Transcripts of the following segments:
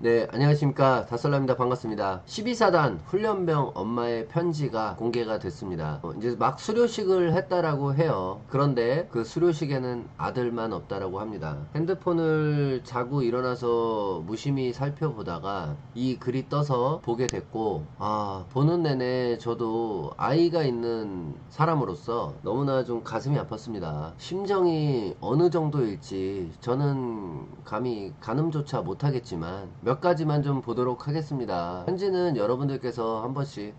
네, 안녕하십니까. 다설라입니다. 반갑습니다. 12사단 훈련병 엄마의 편지가 공개가 됐습니다. 어, 이제 막 수료식을 했다라고 해요. 그런데 그 수료식에는 아들만 없다라고 합니다. 핸드폰을 자고 일어나서 무심히 살펴보다가 이 글이 떠서 보게 됐고, 아, 보는 내내 저도 아이가 있는 사람으로서 너무나 좀 가슴이 아팠습니다. 심정이 어느 정도일지 저는 감히 가늠조차 못하겠지만 몇 가지만 좀 보도록 하겠습니다. 편지는 여러분들께서 한 번씩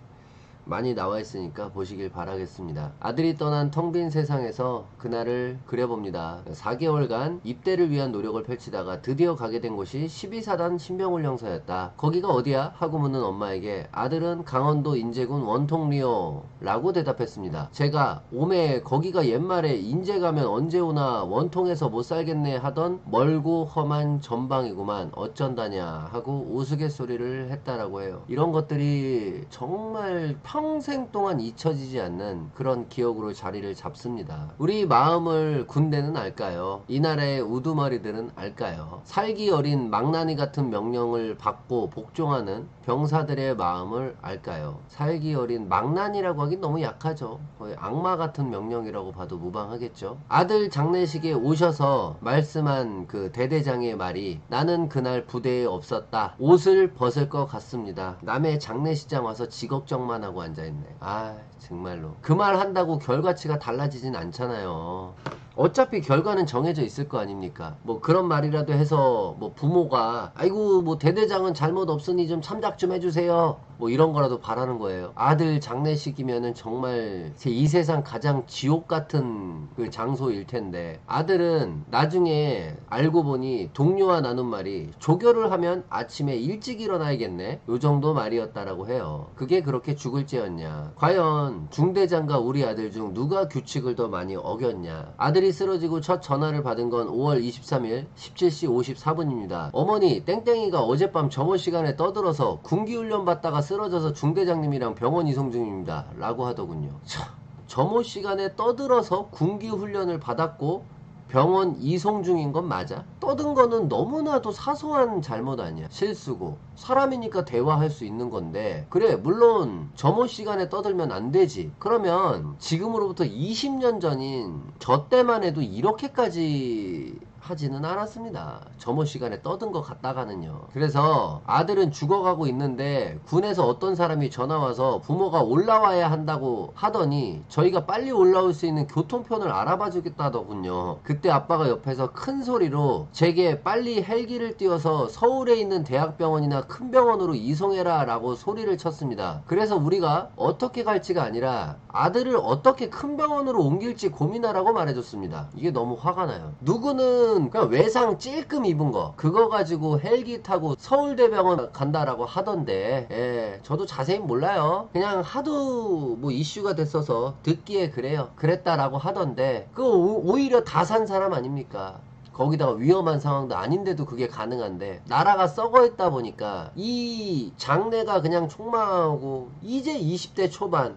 많이 나와 있으니까 보시길 바라겠습니다. 아들이 떠난 텅 빈 세상에서 그날을 그려봅니다. 4개월간 입대를 위한 노력을 펼치다가 드디어 가게 된 곳이 12사단 신병훈련소였다. 거기가 어디야? 하고 묻는 엄마에게 아들은 강원도 인제군 원통리오 라고 대답했습니다. 제가 오메 거기가 옛말에 인제 가면 언제 오나 원통에서 못 살겠네 하던 멀고 험한 전방이구만 어쩐다냐 하고 우스갯소리를 했다라고 해요. 이런 것들이 정말 평생 동안 잊혀지지 않는 그런 기억으로 자리를 잡습니다. 우리 마음을 군대는 알까요? 이 나라의 우두머리들은 알까요? 살기 어린 망나니 같은 명령을 받고 복종하는 병사들의 마음을 알까요? 살기 어린 망나니라고 하긴 너무 약하죠. 거의 악마 같은 명령이라고 봐도 무방하겠죠. 아들 장례식에 오셔서 말씀한 그 대대장의 말이 나는 그날 부대에 없었다. 옷을 벗을 것 같습니다. 남의 장례식장 와서 지걱정만 하고 앉아있네. 아 정말로 그 말 한다고 결과치가 달라지진 않잖아요. 어차피 결과는 정해져 있을 거 아닙니까? 뭐 그런 말이라도 해서 뭐 부모가 아이고 뭐 대대장은 잘못 없으니 좀 참작 좀 해주세요. 뭐 이런 거라도 바라는 거예요. 아들 장례식이면은 정말 제 이 세상 가장 지옥 같은 그 장소일 텐데 아들은 나중에 알고 보니 동료와 나눈 말이 조교를 하면 아침에 일찍 일어나야겠네. 요 정도 말이었다라고 해요. 그게 그렇게 죽을 죄였냐? 과연 중대장과 우리 아들 중 누가 규칙을 더 많이 어겼냐? 아들이 쓰러지고 첫 전화를 받은 건 5월 23일 17시 54분입니다. 어머니 땡땡이가 어젯밤 점호 시간에 떠들어서 군기훈련 받다가 쓰러져서 중대장님이랑 병원 이송 중입니다. 라고 하더군요. 참, 점호 시간에 떠들어서 군기훈련을 받았고 병원 이송 중인 건 맞아? 떠든 거는 너무나도 사소한 잘못 아니야. 실수고. 사람이니까 대화할 수 있는 건데. 그래, 물론 점호 시간에 떠들면 안 되지. 그러면 지금으로부터 20년 전인 저 때만 해도 이렇게까지 하지는 않았습니다. 점호 시간에 떠든 것 같다가는요. 그래서 아들은 죽어가고 있는데 군에서 어떤 사람이 전화 와서 부모가 올라와야 한다고 하더니 저희가 빨리 올라올 수 있는 교통편을 알아봐 주겠다더군요. 그때 아빠가 옆에서 큰 소리로 제게 빨리 헬기를 띄워서 서울에 있는 대학병원이나 큰 병원으로 이송해라 라고 소리를 쳤습니다. 그래서 우리가 어떻게 갈지가 아니라 아들을 어떻게 큰 병원으로 옮길지 고민하라고 말해줬습니다. 이게 너무 화가 나요. 누구는 그냥 외상 찔끔 입은 거 그거 가지고 헬기 타고 서울대병원 간다라고 하던데 예, 저도 자세히 몰라요. 그냥 하도 뭐 이슈가 됐어서 듣기에 그래요. 그랬다라고 하던데 그거 오- 오히려 다 산 사람 아닙니까? 거기다가 위험한 상황도 아닌데도 그게 가능한데 나라가 썩어 있다 보니까 이 장래가 그냥 촉망하고 이제 20대 초반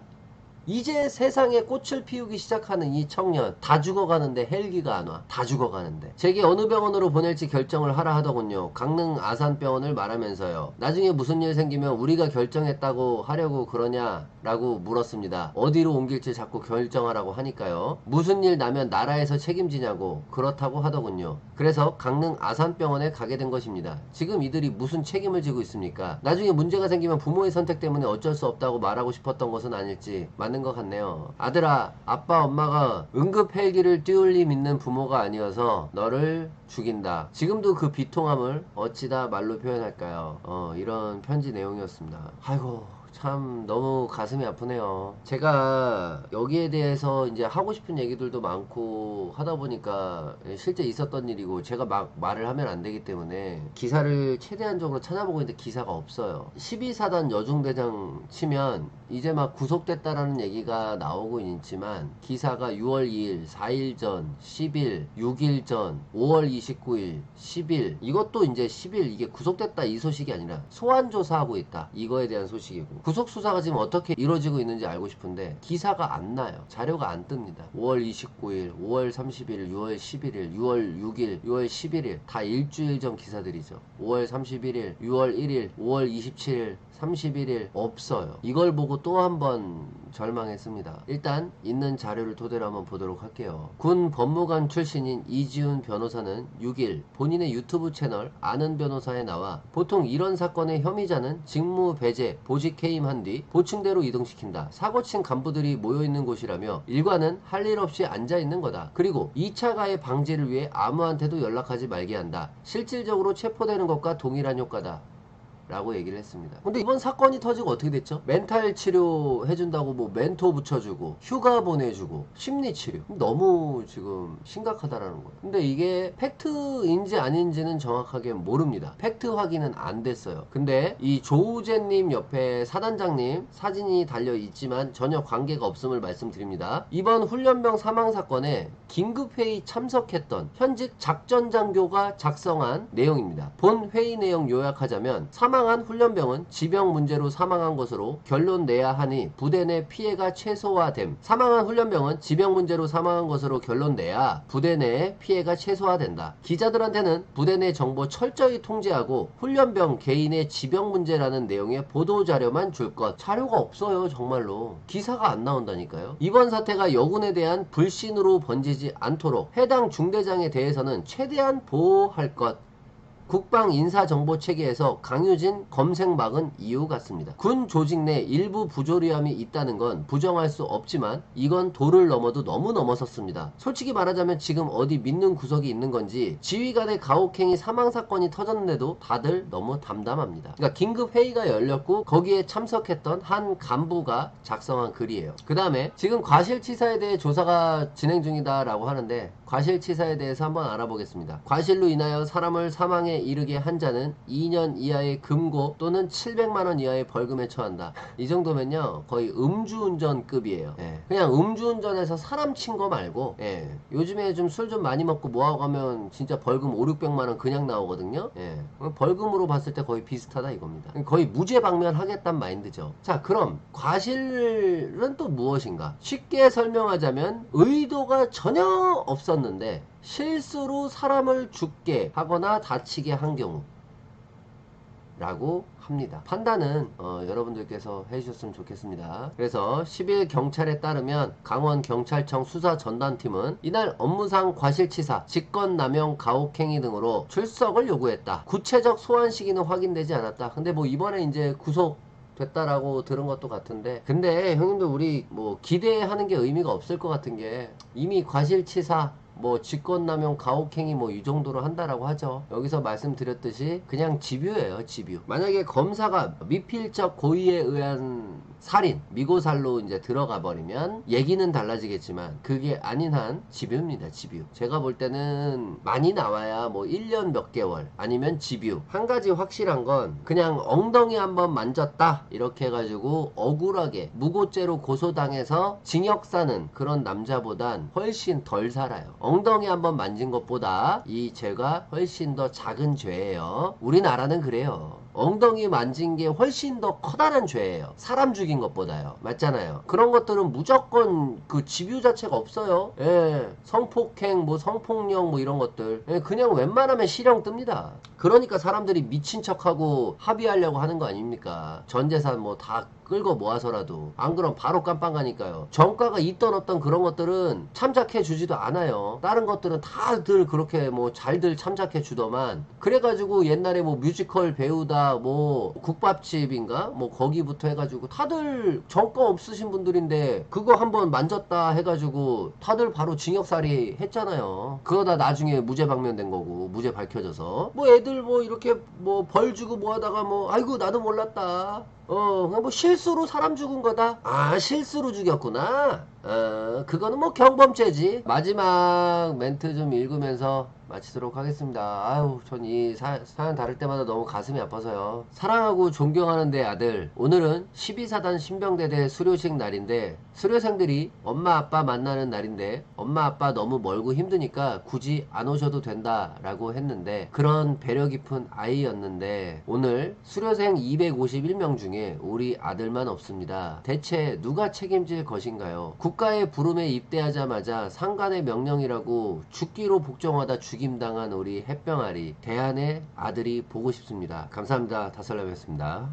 이제 세상에 꽃을 피우기 시작하는 이 청년 다 죽어가는데 헬기가 안 와. 다 죽어가는데. 제게 어느 병원으로 보낼지 결정을 하라 하더군요. 강릉 아산병원을 말하면서요. 나중에 무슨 일 생기면 우리가 결정했다고 하려고 그러냐? 라고 물었습니다. 어디로 옮길지 자꾸 결정하라고 하니까요. 무슨 일 나면 나라에서 책임지냐고 그렇다고 하더군요. 그래서 강릉 아산병원에 가게 된 것입니다. 지금 이들이 무슨 책임을 지고 있습니까? 나중에 문제가 생기면 부모의 선택 때문에 어쩔 수 없다고 말하고 싶었던 것은 아닐지 맞는 것 같네요. 아들아, 아빠, 엄마가 응급 헬기를 리 믿는 부모가 아니어서 너를 죽인다. 지금도 그 비통함을 어찌다 말로 표현할까요? 어, 이런 편지 내용이었습니다. 아이고. 참 너무 가슴이 아프네요. 제가 여기에 대해서 이제 하고 싶은 얘기들도 많고 하다 보니까 실제 있었던 일이고 제가 막 말을 하면 안 되기 때문에 기사를 최대한적으로 찾아보고 있는데 기사가 없어요. 12사단 여중대장 치면 이제 막 구속됐다라는 얘기가 나오고 있지만 기사가 6월 2일, 4일 전, 10일, 6일 전, 5월 29일, 10일 이것도 이제 10일 이게 구속됐다 이 소식이 아니라 소환 조사하고 있다 이거에 대한 소식이고 구속 수사가 지금 어떻게 이루어지고 있는지 알고 싶은데 기사가 안 나요. 자료가 안 뜹니다. 5월 29일, 5월 30일, 6월 11일, 6월 6일, 6월 11일 다 일주일 전 기사들이죠. 5월 31일, 6월 1일, 5월 27일, 31일 없어요. 이걸 보고 또 한번 절망했습니다. 일단 있는 자료를 토대로 한번 보도록 할게요. 군 법무관 출신인 이지훈 변호사는 6일 본인의 유튜브 채널 아는 변호사에 나와 보통 이런 사건의 혐의자는 직무 배제, 보직 해임한 뒤 보충대로 이동시킨다. 사고친 간부들이 모여 있는 곳이라며 일과는 할 일 없이 앉아 있는 거다. 그리고 2차 가해 방지를 위해 아무한테도 연락하지 말게 한다. 실질적으로 체포되는 것과 동일한 효과다. 라고 얘기를 했습니다. 근데 이번 사건이 터지고 어떻게 됐죠? 멘탈 치료 해준다고 뭐 멘토 붙여주고 휴가 보내주고 심리 치료 너무 지금 심각하다라는 거예요. 근데 이게 팩트인지 아닌지는 정확하게 모릅니다. 팩트 확인은 안 됐어요. 근데 이 조우재님 옆에 사단장님 사진이 달려 있지만 전혀 관계가 없음을 말씀드립니다. 이번 훈련병 사망 사건에 긴급 회의 참석했던 현직 작전 장교가 작성한 내용입니다. 본 회의 내용 요약하자면 사망 한 훈련병은 지병 문제로 사망한 것으로 결론 내야 하니 부대 내 피해가 최소화됨. 사망한 훈련병은 지병 문제로 사망한 것으로 결론 내야 부대 내 피해가 최소화된다. 기자들한테는 부대 내 정보 철저히 통제하고 훈련병 개인의 지병 문제라는 내용의 보도 자료만 줄 것. 자료가 없어요, 정말로. 기사가 안 나온다니까요. 이번 사태가 여군에 대한 불신으로 번지지 않도록 해당 중대장에 대해서는 최대한 보호할 것. 국방 인사 정보 체계에서 강유진 검색막은 이유 같습니다. 군 조직 내 일부 부조리함이 있다는 건 부정할 수 없지만 이건 도를 넘어도 너무 넘어섰습니다. 솔직히 말하자면 지금 어디 믿는 구석이 있는 건지 지휘관의 가혹행위 사망 사건이 터졌는데도 다들 너무 담담합니다. 그러니까 긴급 회의가 열렸고 거기에 참석했던 한 간부가 작성한 글이에요. 그 다음에 지금 과실치사에 대해 조사가 진행 중이다 라고 하는데 과실치사에 대해서 한번 알아보겠습니다. 과실로 인하여 사람을 사망 에 이르게 한 자는 2년 이하의 금고 또는 700만 원 이하의 벌금에 처한다. 이 정도면요 거의 음주운전급이에요. 예. 그냥 음주운전해서 사람 친 거 말고 예. 요즘에 좀 술좀 많이 먹고 뭐하고 가면 진짜 벌금 5, 600만 원 그냥 나오거든요. 예. 벌금으로 봤을 때 거의 비슷하다 이겁니다. 거의 무죄 방면하겠단 마인드죠. 자 그럼 과실은 또 무엇인가? 쉽게 설명하자면 의도가 전혀 없었는데 실수로 사람을 죽게 하거나 다치게 한 경우 라고 합니다. 판단은 어, 여러분들께서 해주셨으면 좋겠습니다. 그래서 10일 경찰에 따르면 강원 경찰청 수사 전담팀은 이날 업무상 과실치사, 직권남용, 가혹행위 등으로 출석을 요구했다. 구체적 소환 시기는 확인되지 않았다. 근데 뭐 이번에 이제 구속 됐다라고 들은 것도 같은데 근데 형님들 우리 뭐 기대하는 게 의미가 없을 것 같은 게 이미 과실치사 뭐 직권남용 가혹행위 뭐 이 정도로 한다라고 하죠. 여기서 말씀드렸듯이 그냥 집유예요 집유. 만약에 검사가 미필적 고의에 의한 살인 미고살로 이제 들어가 버리면 얘기는 달라지겠지만 그게 아닌 한 집유입니다 집유. 제가 볼 때는 많이 나와야 뭐 1년 몇 개월 아니면 집유. 한 가지 확실한 건 그냥 엉덩이 한번 만졌다 이렇게 해가지고 억울하게 무고죄로 고소당해서 징역 사는 그런 남자보단 훨씬 덜 살아요 엉덩이 한번 만진 것보다 이 죄가 훨씬 더 작은 죄예요 우리나라는 그래요 엉덩이 만진 게 훨씬 더 커다란 죄예요. 사람 죽인 것보다요. 맞잖아요. 그런 것들은 무조건 그 집유 자체가 없어요. 예. 성폭행, 뭐 성폭력 뭐 이런 것들. 예, 그냥 웬만하면 실형 뜹니다. 그러니까 사람들이 미친 척하고 합의하려고 하는 거 아닙니까? 전 재산 뭐 다 끌고 모아서라도 안 그럼 바로 깜빵 가니까요. 정가가 있던 없던 그런 것들은 참작해 주지도 않아요. 다른 것들은 다들 그렇게 뭐 잘들 참작해 주더만 그래가지고 옛날에 뭐 뮤지컬 배우다 뭐 국밥집인가 뭐 거기부터 해가지고 다들 정가 없으신 분들인데 그거 한번 만졌다 해가지고 다들 바로 징역살이 했잖아요. 그거 다 나중에 무죄 방면된 거고 무죄 밝혀져서 뭐 애들 뭐 이렇게 뭐 벌 주고 뭐 하다가 뭐 아이고 나도 몰랐다. 어, 그냥 뭐 실수로 사람 죽은 거다. 아, 실수로 죽였구나. 어, 그거는 뭐 경범죄지. 마지막 멘트 좀 읽으면서 마치도록 하겠습니다. 아유, 전이 사연 다룰 때마다 너무 가슴이 아파서요. 사랑하고 존경하는 내 아들. 오늘은 12사단 신병대대 수료식 날인데, 수료생들이 엄마 아빠 만나는 날인데, 엄마 아빠 너무 멀고 힘드니까 굳이 안 오셔도 된다 라고 했는데, 그런 배려 깊은 아이였는데, 오늘 수료생 251명 중에 우리 아들만 없습니다. 대체 누가 책임질 것인가요? 국가의 부름에 입대하자마자 상관의 명령이라고 죽기로 복종하다 죽임당한 우리 햇병아리 대한의 아들이 보고 싶습니다. 감사합니다. 다설람이었습니다.